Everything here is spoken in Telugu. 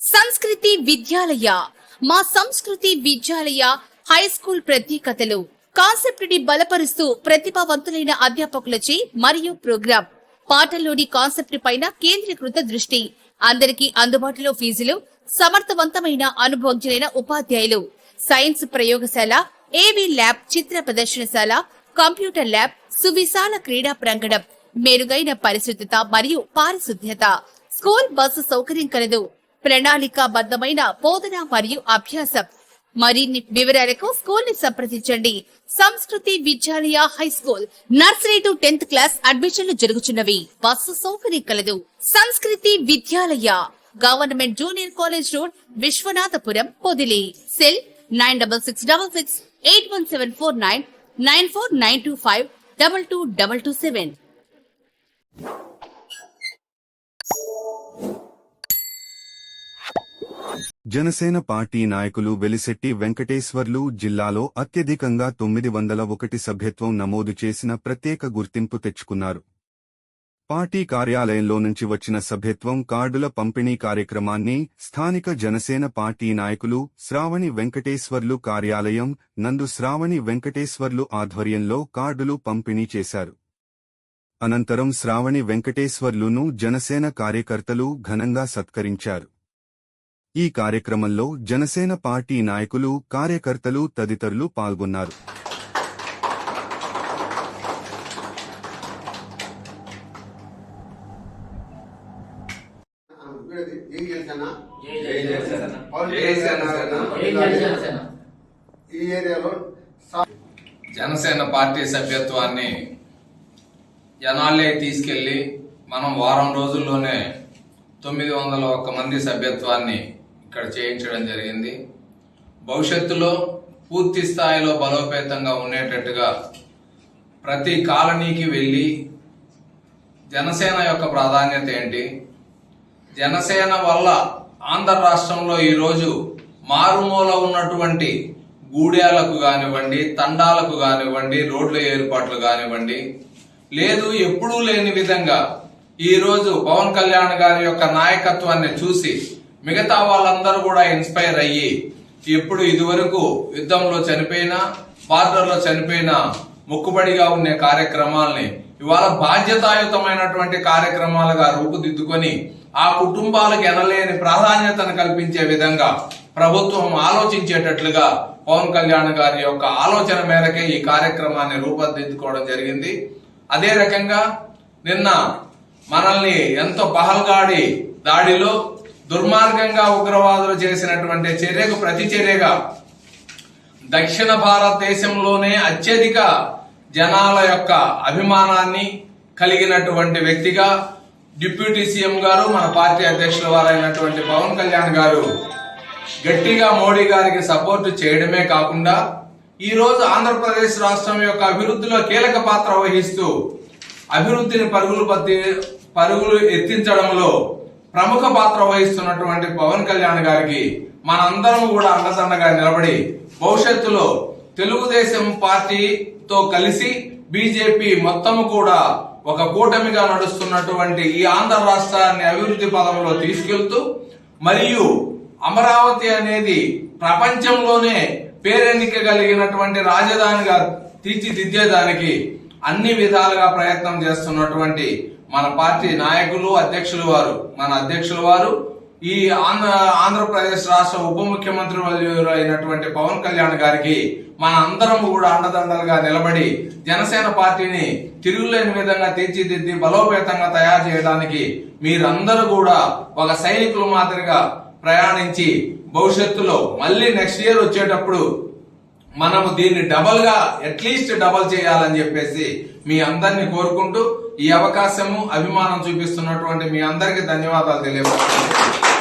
సంస్కృతి విద్యాలయ. మా సంస్కృతి విద్యాలయ హై స్కూల్ ప్రత్యేకతలు. కాన్సెప్ట్ని బలపరుస్తూ ప్రతిభావంతులైన అధ్యాపకులచే మరియు ప్రోగ్రాం. పాఠంలోని కాన్సెప్ట్ పైన కేంద్రీకృత దృష్టి. అందరికీ అందుబాటులో ఫీజులు సమర్థవంతమైన అనుభవజ్ఞులైన ఉపాధ్యాయులు. సైన్స్ ప్రయోగశాల ఏవి ల్యాబ్ చిత్ర ప్రదర్శనశాల కంప్యూటర్ ల్యాబ్ సువిశాల క్రీడా ప్రాంగణం. మెరుగైన పరిశుద్ధత మరియు పారిశుద్ధ్యత. స్కూల్ బస్సు సౌకర్యం కలదు. ప్రణాళికాబద్ధమైన బోధన మరియు అభ్యాసం. మరిన్ని వివరాలకు స్కూల్ని సంప్రదించండి. Sanskriti Vidyalaya high school nursery to tenth class అడ్మిషన్లు జరుగుతున్నవి బస్సు సౌకర్యం కలదు. Sanskriti Vidyalaya government junior college road Vishwanathapuram Podili. Cell nine double six double six eight one seven four nine nine four nine two five double two double two seven. Janasena party నాయకులు వెలిశెట్టి వెంకటేశ్వర్లు జిల్లాలో అత్యధికంగా తొమ్మిది వందల ఒకటి సభ్యత్వం నమోదు చేసిన ప్రత్యేక గుర్తింపు తెచ్చుకున్నారు. పార్టీ కార్యాలయంలో నుంచి వచ్చిన సభ్యత్వం కార్డుల పంపిణీ కార్యక్రమాన్ని స్థానిక జనసేన పార్టీ నాయకులు శ్రావణి వెంకటేశ్వర్లు కార్యాలయం నందు శ్రావణి వెంకటేశ్వర్లు ఆధ్వర్యంలో కార్డులు పంపిణీ చేశారు. అనంతరం శ్రావణి వెంకటేశ్వర్లును జనసేన కార్యకర్తలు ఘనంగా సత్కరించారు. ఈ కార్యక్రమంలో జనసేన పార్టీ నాయకులు కార్యకర్తలు తదితరులు పాల్గొన్నారు. జనసేన జనసేన పార్టీ సభ్యత్వాన్ని జనాలే తీసుకెళ్ళి మనం వారం రోజుల్లోనే తొమ్మిది వందల ఒక్క మంది సభ్యత్వాన్ని ఇక్కడ చేయించడం జరిగింది. భవిష్యత్తులో పూర్తి స్థాయిలో బలోపేతంగా ఉండేటట్టుగా ప్రతి కాలనీకి వెళ్ళి జనసేన యొక్క ప్రాధాన్యత ఏంటి? జనసేన వల్ల ఆంధ్ర రాష్ట్రంలో ఈరోజు మారుమూల ఉన్నటువంటి గూడేలకు కానివ్వండి తండాలకు కానివ్వండి రోడ్ల ఏర్పాట్లు కానివ్వండి లేదు ఎప్పుడూ లేని విధంగా ఈరోజు పవన్ కళ్యాణ్ గారి యొక్క నాయకత్వాన్ని చూసి మిగతా వాళ్ళందరూ కూడా ఇన్స్పైర్ అయ్యి ఎప్పుడు ఇదివరకు యుద్ధంలో చనిపోయినా బార్డర్లో చనిపోయిన మొక్కుబడిగా ఉండే కార్యక్రమాల్ని ఇవాళ బాధ్యతాయుతమైనటువంటి కార్యక్రమాలుగా రూపుదిద్దుకొని ఆ కుటుంబాలకు ఎనలేని ప్రాధాన్యతను కల్పించే విధంగా ప్రభుత్వం ఆలోచించేటట్లుగా పవన్ కళ్యాణ్ గారి యొక్క ఆలోచన మేరకే ఈ కార్యక్రమాన్ని రూపొందించుకోవడం జరిగింది. అదే రకంగా నిన్న మనల్ని ఎంతో పహల్గాడి దాడిలో దుర్మార్గంగా ఉగ్రవాదులు చేసినటువంటి చర్యకు ప్రతి చర్యగా దక్షిణ భారతదేశంలోనే అత్యధిక జనాల యొక్క అభిమానాన్ని కలిగినటువంటి వ్యక్తిగా డిప్యూటీ సీఎం గారు మన పార్టీ అధ్యక్షుల వారైనటువంటి పవన్ కళ్యాణ్ గారు గట్టిగా మోడీ గారికి సపోర్ట్ చేయడమే కాకుండా ఈ రోజు ఆంధ్రప్రదేశ్ రాష్ట్రం యొక్క అభివృద్ధిలో కీలక పాత్ర వహిస్తూ అభివృద్ధిని పరుగులు పత్తి పరుగులు ఎత్తించడంలో ప్రముఖ పాత్ర వహిస్తున్నటువంటి పవన్ కళ్యాణ్ గారికి మనందరం కూడా అండదండగా నిలబడి భవిష్యత్తులో తెలుగుదేశం పార్టీతో కలిసి బీజేపీ మొత్తము కూడా ఒక కూటమిగా నడుస్తున్నటువంటి ఈ ఆంధ్ర రాష్ట్రాన్ని అభివృద్ధి పదంలో తీసుకెళ్తూ మరియు అమరావతి అనేది ప్రపంచంలోనే పేరెన్నిక కలిగినటువంటి రాజధానిగా తీర్చిదిద్దేదానికి అన్ని విధాలుగా ప్రయత్నం చేస్తున్నటువంటి మన పార్టీ నాయకులు అధ్యక్షులు వారు మన అధ్యక్షులు వారు ఈ ఆంధ్ర ఆంధ్రప్రదేశ్ రాష్ట్ర ఉప ముఖ్యమంత్రి అయినటువంటి పవన్ కళ్యాణ్ గారికి మన అందరం కూడా అండదండలుగా నిలబడి జనసేన పార్టీని తిరుగులేని విధంగా తీర్చిదిద్ది బలోపేతంగా తయారు చేయడానికి మీరందరూ కూడా ఒక సైనికుల మాదిరిగా ప్రయాణించి భవిష్యత్తులో మళ్ళీ నెక్స్ట్ ఇయర్ వచ్చేటప్పుడు మనము దీన్ని డబల్గా అట్లీస్ట్ డబల్ చేయాలని చెప్పేసి మీ అందరిని కోరుకుంటూ ఈ అవకాశము అభిమానం చూపిస్తున్నటువంటి మీ అందరికీ ధన్యవాదాలు తెలియపరుస్తున్నాను.